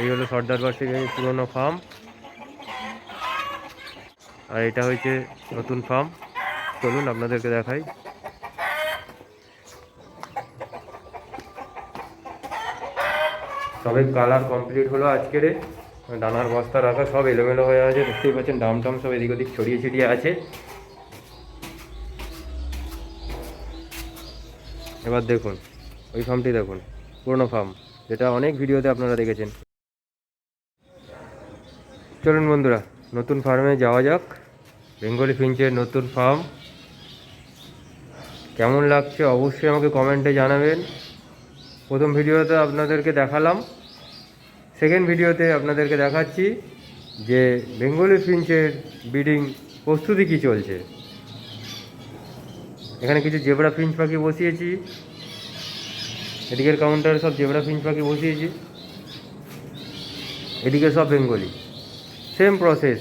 এই হলো সর্দার বাসের পুরোনো ফার্ম আর এটা হচ্ছে নতুন ফার্ম চলুন আপনাদেরকে দেখাই। সবে কালার কমপ্লিট হলো আজকের ডানার বস্তা রাখা সব এলোমেলো হয়ে আছে। দেখতেই পাচ্ছেন ডাম টাম সব এদিক ওদিক ছড়িয়ে ছিটিয়ে আছে। এবার দেখুন, ওই ফার্মটি দেখুন, পুরোনো ফার্ম যেটা অনেক ভিডিওতে আপনারা দেখেছেন। চলুন বন্ধুরা, নতুন ফার্মে যাওয়া যাক। বেঙ্গলি ফিঞ্চের নতুন ফার্ম কেমন লাগছে অবশ্যই আমাকে কমেন্টে জানাবেন। প্রথম ভিডিওতে আপনাদেরকে দেখালাম। সেকেন্ড ভিডিওতে আপনাদেরকে দেখাচ্ছি যে বেঙ্গলি ফিঞ্চের ব্রিডিং প্রস্তুতি কী চলছে। এখানে কিছু জেবরা ফিঞ্চ পাখি বসিয়েছি। এদিকের কাউন্টারে সব জেবরা ফিঞ্চ পাখি বসিয়েছি। এদিকে সব বেঙ্গলি। সেম প্রসেস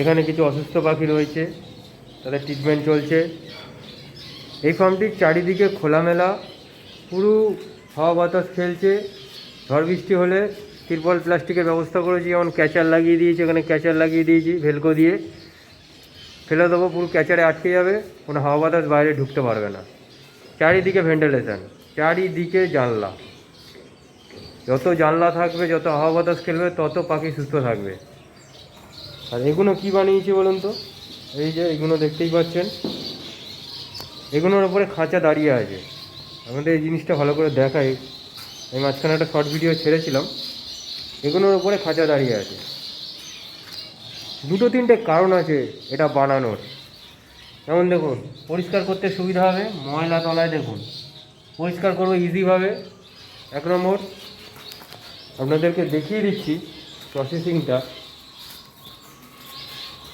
এখানে কিছু অসুস্থ পাখি রয়েছে, তাদের ট্রিটমেন্ট চলছে। এই ফার্মটির চারিদিকে খোলামেলা, পুরো হাওয়া বাতাস খেলছে। ঝড় বৃষ্টি হলে তিরপল প্লাস্টিকের ব্যবস্থা করেছি, যেমন ক্যাচার লাগিয়ে দিয়েছি, এখানে ক্যাচার লাগিয়ে দিয়েছি, ভেলকো দিয়ে। ফেলে দেবো, পুরো ক্যাচারে আটকে যাবে, কোনো হাওয়া বাতাস বাইরে ঢুকতে পারবে না। চারিদিকে ভেন্টিলেশন চারিদিকে জানলা। যত জানলা থাকবে, যত হাওয়া বাতাস খেলবে, তত পাখি সুস্থ থাকবে। আর এগুলো কি বানিয়েছি বলুন তো? এই যে এগুলো দেখতেই পাচ্ছেন। এগুলোর ওপরে খাঁচা দাঁড়িয়ে আছে। আমাদের এই জিনিসটা ভালো করে দেখাই। আমি মাঝখানে একটা শর্ট ভিডিও ছেড়েছিলাম। এগুলোর ওপরে খাঁচা দাঁড়িয়ে আছে। দুটো তিনটে কারণ আছে এটা বানানোর। যেমন দেখুন, পরিষ্কার করতে সুবিধা হবে, ময়লা তলায় দেখুন। পরিষ্কার করব ইজিভাবে এক নম্বর আপনাদেরকে দেখিয়ে দিচ্ছি প্রসেসিংটা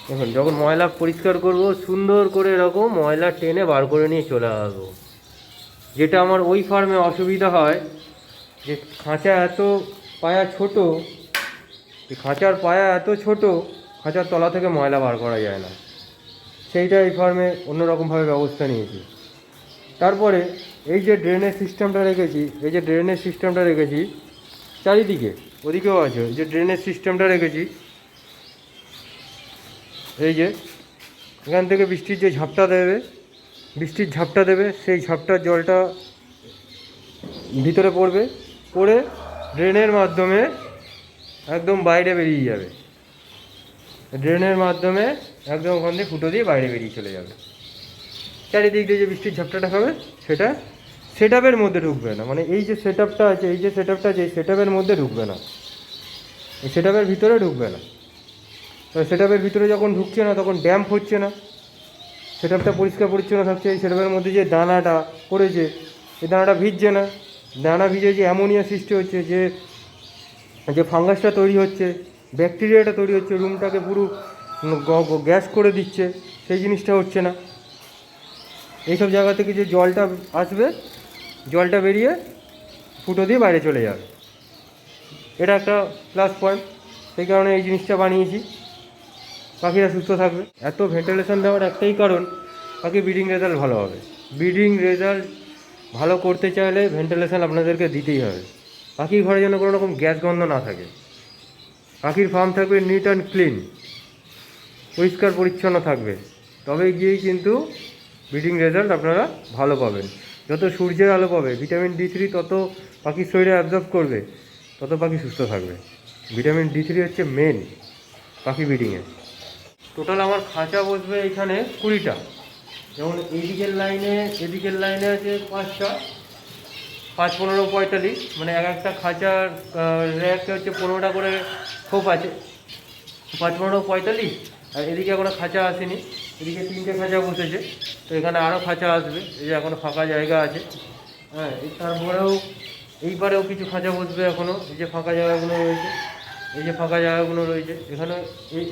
দেখুন, যখন ময়লা পরিষ্কার করব, সুন্দর করে এরকম ময়লা টেনে বার করে নিয়ে চলে আসব। যেটা আমার ওই ফার্মে অসুবিধা হয়, যে খাঁচা এত পায়া ছোট খাঁচার পায়া এত ছোট, খাঁচার তলা থেকে ময়লা বার করা যায় না। সেইটা এই ফার্মে অন্যরকমভাবে ব্যবস্থা নিয়েছি। তারপরে এই যে ড্রেনের সিস্টেমটা রেখেছি, এই যে ড্রেনের সিস্টেমটা রেখেছি চারিদিকে? ওদিকেও আছে যে ড্রেনের সিস্টেমটা রেখেছি। এই যে, এখান থেকে বৃষ্টির যে ঝাপটা দেবে, বৃষ্টির ঝাপটা দেবে, সেই ঝাপটার জলটা ভিতরে পড়বে, পড়ে ড্রেনের মাধ্যমে একদম বাইরে বেরিয়ে যাবে। ড্রেনের মাধ্যমে একদম ওখান দিয়ে ফুটো দিয়ে বাইরে বেরিয়ে চলে যাবে। চারিদিক দিয়ে যে বৃষ্টির ঝাপটাটা খাবে সেটা সেট মধ্যে ঢুকবে না। মানে এই যে সেট আছে, এই যে সেট আছে, এই সেট মধ্যে ঢুকবে না। এই সেট ভিতরে ঢুকবে না। সেটআপের ভিতরে যখন ঢুকছে না, তখন ড্যাম্প হচ্ছে না। সেটআপটা পরিষ্কার পরিচ্ছন্ন থাকছে। এই সেটআপের মধ্যে যে দানাটা পড়েছে, এই দানাটা ভিজছে না। দানা ভিজে যে অ্যামোনিয়া সৃষ্টি হচ্ছে, যে যে ফাঙ্গাসটা তৈরি হচ্ছে ব্যাকটেরিয়াটা তৈরি হচ্ছে, রুমটাকে পুরো গ্যাস করে দিচ্ছে, সেই জিনিসটা হচ্ছে না। এইসব জায়গা থেকে যে জলটা আসবে জলটা বেরিয়ে ফুটো দিয়ে বাইরে চলে যাবে। এটা একটা প্লাস পয়েন্ট সেই কারণে এই জিনিসটা বানিয়েছি। পাখিরা সুস্থ থাকবে। এত ভেন্টিলেশন দেওয়ার একটাই কারণ পাখি ব্রিডিং রেজাল্ট ভালো হবে। ব্রিডিং রেজাল্ট ভালো করতে চাইলে ভেন্টিলেশন আপনাদেরকে দিতেই হবে। পাখির ঘরে যেন কোনো রকম গ্যাস গন্ধ না থাকে। পাখির ফার্ম থাকবে নিট অ্যান্ড ক্লিন পরিষ্কার পরিচ্ছন্ন থাকবে। তবে গিয়েই কিন্তু ব্রিডিং রেজাল্ট আপনারা ভালো পাবেন। যত সূর্যের আলো পাবে, ভিটামিন ডি থ্রি তত পাখির শরীরে অ্যাবজর্ব করবে, তত পাখি সুস্থ থাকবে। ভিটামিন ডি থ্রি হচ্ছে মেন পাখি ব্রিডিংয়ে টোটাল আমার খাঁচা বসবে এখানে কুড়িটা। যেমন এদিকের লাইনে এদিকের লাইনে আছে পাঁচটা। পাঁচ, পনেরো, পঁয়তাল্লিশ। মানে এক একটা খাঁচার র্যাকে হচ্ছে পনেরোটা করে খোপ আছে। পাঁচ, পনেরো, পঁয়তাল্লিশ। আর এদিকে এখনও খাঁচা আসেনি। এদিকে তিনটে খাঁচা বসেছে, তো এখানে আরও খাঁচা আসবে, এই যে এখনও ফাঁকা জায়গা আছে। হ্যাঁ তারপরেও, এইবারেও কিছু খাঁচা বসবে এখনও এই যে ফাঁকা জায়গাগুলো রয়েছে, এই যে ফাঁকা জায়গাগুলো রয়েছে। এখানে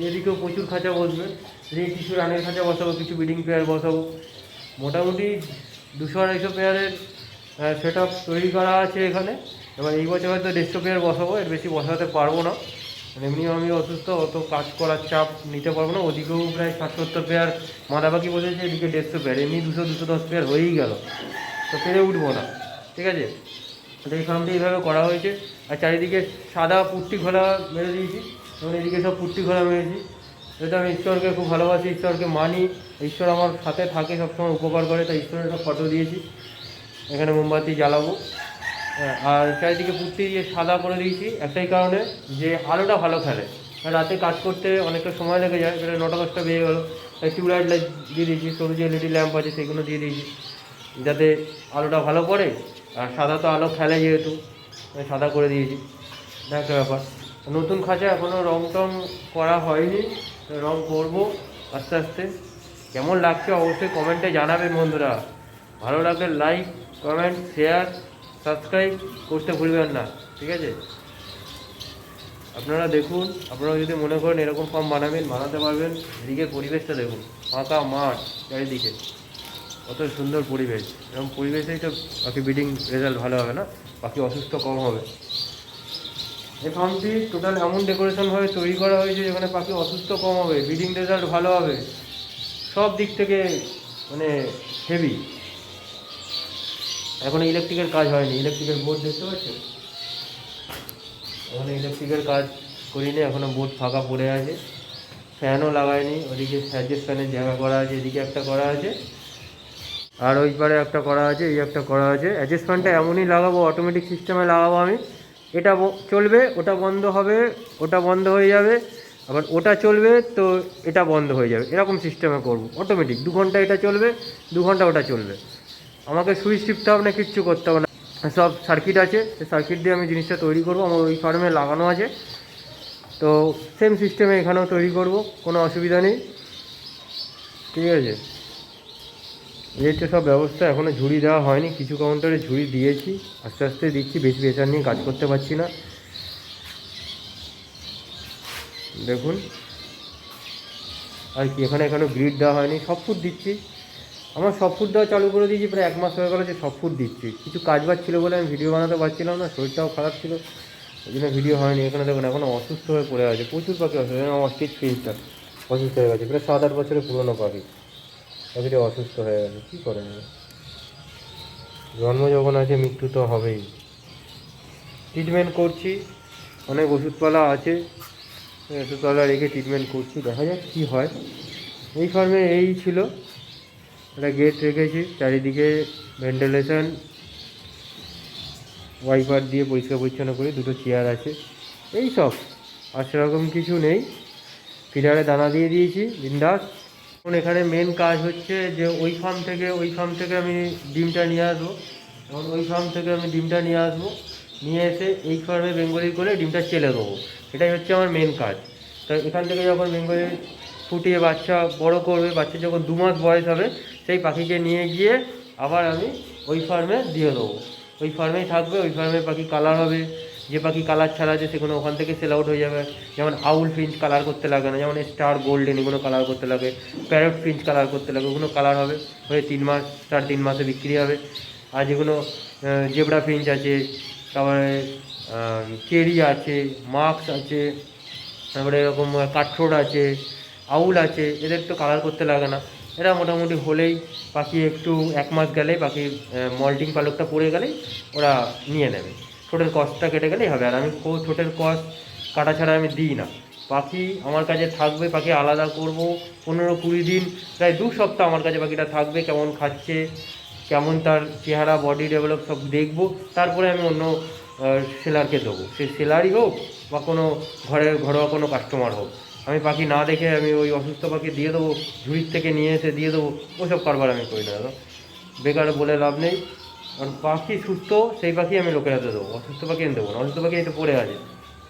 এদিকেও প্রচুর খাঁচা বসবে, এদিকে কিছু রানের খাঁচা বসাবো, কিছু বিডিং পেয়ার বসাবো। মোটামুটি দুশো আড়াইশো পেয়ারের সেট তৈরি করা আছে এখানে। এবার এই বছর হয়তো দেড়শো পেয়ার বসাবো, এর বেশি বসাতে পারব না। মানে এমনিও আমি অসুস্থ, অত কাজ করার চাপ নিতে পারব না। ওদিকেও প্রায় ষাট সত্তর পেয়ার মাদা পাখি বসেছে, এদিকে দেড়শো পেয়ার এমনি দুশো দুশো দশ পেয়ার হয়েই গেল। তো পেরে উঠবো না। ঠিক আছে? তো এই ফার্মটি এইভাবে করা হয়েছে। আর চারিদিকে সাদা পুট্টি ঘোলা মেরে দিয়েছি। এবং এদিকে সব পুট্টি ঘোলা মেরেছি। যেটা আমি ঈশ্বরকে খুব ভালোবাসি, ঈশ্বরকে মানি, ঈশ্বর আমার সাথে থাকে, সবসময় উপকার করে। তাই ঈশ্বরের একটা ফটো দিয়েছি। এখানে মোমবাতি জ্বালাবো। আর চারিদিকে পুট্টি দিয়ে সাদা করে দিয়েছি। একটাই কারণে যে আলোটা ভালো খেলে। রাতে কাজ করতে অনেকটা সময় লেগে যায় সেটা নটা দশটা বেজে গেলো। টিউবলাইট লাইট দিয়ে দিয়েছি সরু যে এলইডি ল্যাম্প আছে, সেগুলো দিয়ে দিয়েছি। যাতে আলোটা ভালো পড়ে, আর সাদা তো আলো খেলে যেহেতু সাদা করে দিয়েছি। একটা ব্যাপার। নতুন খাঁচা এখনও রং টং করা হয়নি রং করব আস্তে আস্তে। কেমন লাগছে অবশ্যই কমেন্টে জানাবেন বন্ধুরা। ভালো লাগলে লাইক, কমেন্ট, শেয়ার সাবস্ক্রাইব করতে ভুলবেন না, ঠিক আছে? আপনারা দেখুন, আপনারা যদি মনে করেন এরকম ফর্ম বানাবেন, বানাতে পারবেন, এদিকে পরিবেশটা দেখুন, ফাঁকা মাঠ চারিদিকে। কত সুন্দর পরিবেশ, এরকম পরিবেশেই তো বাকি ব্রিডিং রেজাল্ট ভালো হবে না, বাকি অসুস্থ কম হবে। এই ফার্মটি টোটাল এমন ডেকোরেশনভাবে তৈরি করা হয়েছে যেখানে পাখি অসুস্থ কম হবে ব্রিডিং রেজাল্ট ভালো হবে। সব দিক থেকে মানে হেভি এখন ইলেকট্রিকের কাজ হয়নি ইলেকট্রিকের বোর্ড দেখতে পাচ্ছ? এখন ইলেকট্রিকের কাজ করিনি, এখনও বোর্ড ফাঁকা পড়ে আছে। ফ্যানও লাগায়নি ওদিকে সার্জেস ফ্যানের জায়গা করা আছে, এদিকে একটা করা আছে। আর ওই পারে একটা করা আছে, এই একটা করা আছে। অ্যাডজাস্ট ফ্যানটা এমনই লাগাবো অটোমেটিক সিস্টেমে লাগাবো আমি। এটা চলবে, ওটা বন্ধ হবে, ওটা বন্ধ হয়ে যাবে। আবার ওটা চলবে, তো এটা বন্ধ হয়ে যাবে। এরকম সিস্টেমে করব অটোমেটিক দু ঘণ্টা এটা চলবে, দু ঘণ্টা ওটা চলবে। আমাকে সুইচ টিপতে হবে না কিচ্ছু করতে হবে না। সব সার্কিট আছে সেই সার্কিট দিয়ে আমি জিনিসটা তৈরি করব, আমার ওই ফার্মে লাগানো আছে। তো সেম সিস্টেমে এখানেও তৈরি করব, কোনো অসুবিধা নেই। ঠিক আছে? এই হচ্ছে সব ব্যবস্থা এখনও ঝুড়ি দেওয়া হয়নি, কিছু কাউন্টারে ঝুড়ি দিয়েছি, আস্তে আস্তে দিচ্ছি, বেশি প্রেশার নিয়ে কাজ করতে পারছি না। দেখুন। আর কি, এখানে এখানে গ্রিড দেওয়া হয়নি, সব ফুড দিচ্ছি। আমার সব ফুড দেওয়া চালু করে দিয়েছি, প্রায় এক মাস হয়ে গেলো যে সব ফুড দিচ্ছি। কিছু কাজ বাজ ছিল বলে আমি ভিডিও বানাতে পারছিলাম না, শরীরটাও খারাপ ছিল। ওই জন্য ভিডিও হয়নি, এখানে দেখুন এখনও অসুস্থ হয়ে পড়ে আছে, প্রচুর পাখি অসুস্থ আমার স্টিচ ফিন্সটা অসুস্থ হয়ে গেছে, প্রায় সাত আট বছরের পুরনো পাখি। পাখিটা অসুস্থ হয়ে গেছে, কী করেন? জন্ম যখন আছে, মৃত্যু তো হবেই। ট্রিটমেন্ট করছি, অনেক ওষুধপালা আছে, ওষুধপালা রেখে ট্রিটমেন্ট করছি, দেখা যাক কী হয়। এই ফার্মে এই ছিল। একটা গেট রেখেছি, চারিদিকে ভেন্টিলেশন ওয়াইপার দিয়ে পরিষ্কার পরিচ্ছন্ন করে, দুটো চেয়ার আছে। এই সব, আর সেরকম কিছু নেই। ফিডারে দানা দিয়ে দিয়েছি, বিন্দাস। এখন এখানে মেন কাজ হচ্ছে যে ওই ফার্ম থেকে, ওই ফার্ম থেকে আমি ডিমটা নিয়ে আসব। এবং ওই ফার্ম থেকে আমি ডিমটা নিয়ে আসব। নিয়ে এসে এই ফার্মে বেঙ্গলি করে ডিমটা চেলে দেবো। এটাই হচ্ছে আমার মেন কাজ। তো এখান থেকে যখন বেঙ্গলি ফুটিয়ে বাচ্চা বড় করবে, বাচ্চা যখন দু মাস বয়স হবে সেই পাখিকে নিয়ে গিয়ে আবার আমি ওই ফার্মে দিয়ে দেবো। ওই ফার্মেই থাকবে, ওই ফার্মে পাখি কালার হবে। যে পাখি কালার ছাড়া আছে সেগুলো ওখান থেকে সেল আউট হয়ে যাবে। যেমন আউল ফিঞ্চ কালার করতে লাগে না, যেমন স্টার গোল্ডেন এগুলো কালার করতে লাগে প্যারট ফিঞ্চ কালার করতে লাগে, ওগুলো কালার হবে। হয়ে তিন মাস সাড়ে তিন মাসে বিক্রি হবে। আর যেগুলো জেবরা ফিঞ্চ আছে, তারপরে চেরি আছে মাক্স আছে, তারপরে এরকম কাঠঠোড় আছে আউল আছে, এদের তো কালার করতে লাগে না। এরা মোটামুটি হলেই পাখি একটু এক মাস গেলেই পাখি মল্টিং পালকটা পড়ে গেলেই ওরা নিয়ে নেবে। ঠোঁটের কস্টটা কেটে গেলেই হবে। আর আমি ঠোঁটের কস্ট কাটা ছাড়া আমি দিই না। পাখি আমার কাছে থাকবে পাখি আলাদা করব। পনেরো কুড়ি দিন, প্রায় দু সপ্তাহ আমার কাছে পাখিটা থাকবে, কেমন খাচ্ছে, কেমন তার চেহারা বডি ডেভেলপ সব দেখব। তারপরে আমি অন্য সেলারকে দেবো। সে সেলারই হোক বা কোনো ঘরের ঘরোয়া কোনো কাস্টমার হোক। আমি পাখি না দেখে আমি ওই অসুস্থ পাখি দিয়ে দেবো, ঝুড়ির থেকে নিয়ে এসে দিয়ে দেবো, ওসব কারবার আমি করি না দাদা। বেকার বলে লাভ নেই। কারণ পাখি সুস্থ, সেই পাখি আমি লোকের হাতে দেবো। অসুস্থ পাখি আমি দেবো না। অসুস্থ পাখি তো পড়ে আছে।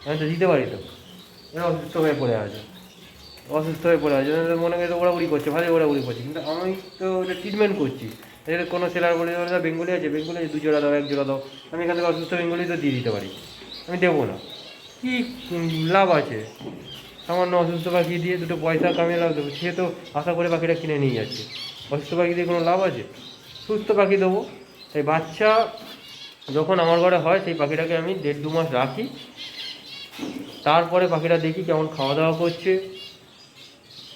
আমি তো দিতে পারি তো। এরা অসুস্থ হয়ে পড়ে আছে। অসুস্থ হয়ে পড়ে আছে। মনে ওরা উড়ি করছে, ভালোই ওড়াউড়ি করছে। কিন্তু আমি তো এটা ট্রিটমেন্ট করছি। এদের কোনো সেলার বলে দাদা, বেঙ্গলি আছে বেঙ্গলি আছে দু জোড়া দাও এক জোড়া দাও। আমি এখান থেকে অসুস্থ বেঙ্গলি তো দিয়ে দিতে পারি। আমি দেবো না। কী লাভ আছে? সামান্য অসুস্থ পাখি দিয়ে দুটো পয়সা কামিয়ে লাভ দেবো। সে তো আশা করে পাখিটা কিনে নিয়ে যাচ্ছে। অসুস্থ পাখি দিয়ে কোনো লাভ আছে? সুস্থ পাখি দেবো। তাই বাচ্চা যখন আমার ঘরে হয়, সেই পাখিটাকে আমি দেড় দু মাস রাখি। তারপরে পাখিটা দেখি কেমন খাওয়া দাওয়া করছে।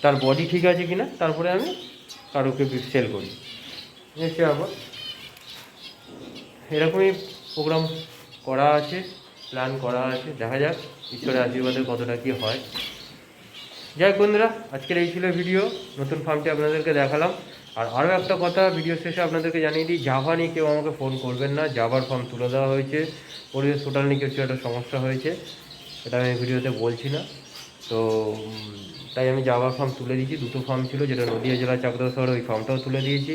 তার বডি ঠিক আছে কি না তারপরে আমি কারোকে সেল করি। এসে আবার এরকমই প্রোগ্রাম করা আছে প্ল্যান করা আছে। দেখা যাক, ঈশ্বরের আশীর্বাদে কতটা কী হয়। যাই বন্ধুরা, আজকের এই ছিল ভিডিও নতুন ফার্মটি আপনাদেরকে দেখালাম। আর আরও একটা কথা ভিডিও শেষে আপনাদেরকে জানিয়ে দিই জাভা নিয়ে কেউ আমাকে ফোন করবেন না জাভার ফর্ম তুলে দেওয়া হয়েছে। পরিবেশ টোটাল নিয়ে কিছু একটা সমস্যা হয়েছে এটা আমি ভিডিওতে বলছি না। তো তাই আমি জাভা ফর্ম তুলে দিয়েছি, দুটো ফর্ম ছিল, যেটা নদীয়া জেলা চাকদা শহরে ওই ফর্মটাও তুলে দিয়েছি।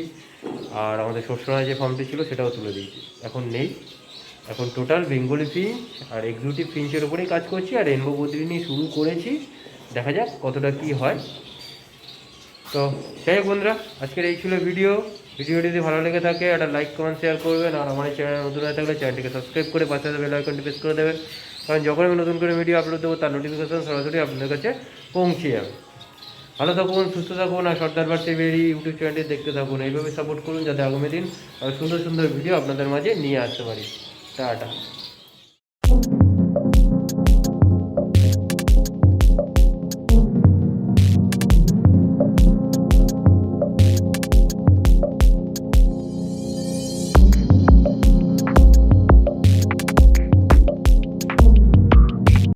আর আমাদের শস্যরায় যে ফার্মটি ছিল, সেটাও তুলে দিয়েছি। এখন নেই। এখন টোটাল বেঙ্গলি ফিঞ্চ আর এক্সিকিউটিভ ফিঞ্চের ওপরেই কাজ করছি, আর রেনবো বদ্রি নিয়ে শুরু করেছি। দেখা যাক কতটা কি হয়। তো যাই হোক বন্ধুরা, আজকের এই ছিল ভিডিও। ভিডিওটি যদি ভালো লেগে থাকে, একটা লাইক কমেন্ট শেয়ার করবেন। আর আমার চ্যানেল নতুন হয়ে থাকলে চ্যানেলটিকে সাবস্ক্রাইব করে পাশে বেল আইকনটি প্রেস করে দেবেন। কারণ যখন আমি নতুন করে ভিডিও আপলোড দেবো, তার নোটিফিকেশন সরাসরি আপনাদের কাছে পৌঁছে যাবে। ভালো থাকুন, সুস্থ থাকুন, আর সর্দার বাড়তে বেরিয়ে ইউটিউব চ্যানেলটি দেখতে থাকুন। এইভাবে সাপোর্ট করুন, যাতে আগামী দিন সুন্দর সুন্দর ভিডিও আপনাদের মাঝে নিয়ে আসতে পারি। টাটা।